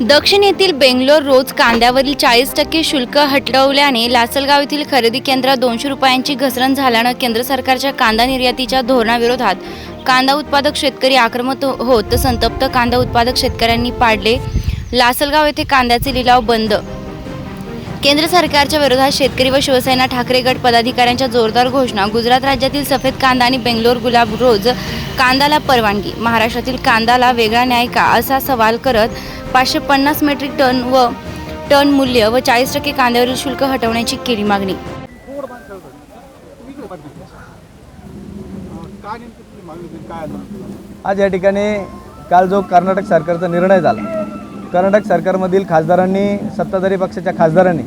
दक्षिण येथील बेंगलोर रोज कांद्यावरील चाळीस टक्के शुल्क हटवल्याने लासलगाव येथील खरेदी केंद्रात दोनशे रुपयांची घसरण झाल्यानं केंद्र सरकारच्या कांदा निर्यातीच्या धोरणाविरोधात कांदा उत्पादक शेतकरी आक्रमक होत संतप्त कांदा उत्पादक शेतकऱ्यांनी पाडले. लासलगाव येथे कांद्याचे लिलाव बंद केंद्र सरकारच्या विरोधात शेतकरी व शिवसेना ठाकरे गट पदाधिकाऱ्यांच्या जोरदार घोषणा गुजरात राज्यातील सफेद कांदा आणि बेंगलोर गुलाब रोज कांदाला परवानगी महाराष्ट्रातील कांदाला वेगळा न्याय का असा सवाल करत पाचशे पन्नास मेट्रिक टन व टन मूल्य व चाळीस टक्के कांद्यावरील शुल्क हटवण्याची केली मागणी. आज या ठिकाणी काल जो कर्नाटक सरकारचा निर्णय झाला कर्नाटक सरकारमधील खासदारांनी सत्ताधारी पक्षाच्या खासदारांनी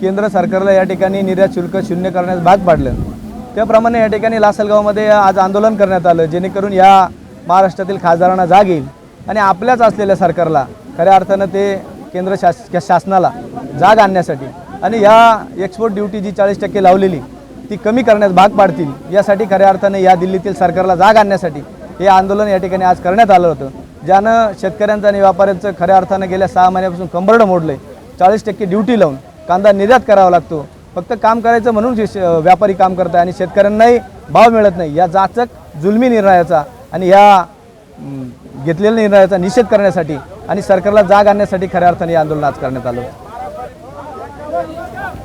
केंद्र सरकारला या ठिकाणी निर्यात शुल्क शून्य करण्यास भाग पाडलं. त्याप्रमाणे या ठिकाणी लासलगावमध्ये आज आंदोलन करण्यात आलं जेणेकरून या महाराष्ट्रातील खासदारांना जाग येईल आणि आपल्याच असलेल्या सरकारला खऱ्या अर्थानं ते केंद्र शास शासनाला जाग आणण्यासाठी आणि या एक्सपोर्ट ड्युटी जी चाळीस टक्के लावलेली ती कमी करण्यास भाग पाडतील यासाठी खऱ्या अर्थाने या दिल्लीतील सरकारला जाग आणण्यासाठी हे आंदोलन या ठिकाणी आज करण्यात आलं होतं. ज्यानं शेतकऱ्यांचं आणि व्यापाऱ्यांचं खऱ्या अर्थानं गेल्या सहा महिन्यापासून कंबरडं मोडलं आहे चाळीस टक्के ड्युटी लावून कांदा निर्यात करावा लागतो. फक्त काम करायचं म्हणून जे व्यापारी काम करत आहे आणि शेतकऱ्यांनाही भाव मिळत नाही या जाचक जुलमी निर्णयाचा आणि या घेतलेल्या निर्णयाचा निषेध करण्यासाठी आणि सरकारला जाग आणण्यासाठी खऱ्या अर्थाने हे आंदोलन आज करण्यात आलं होतं.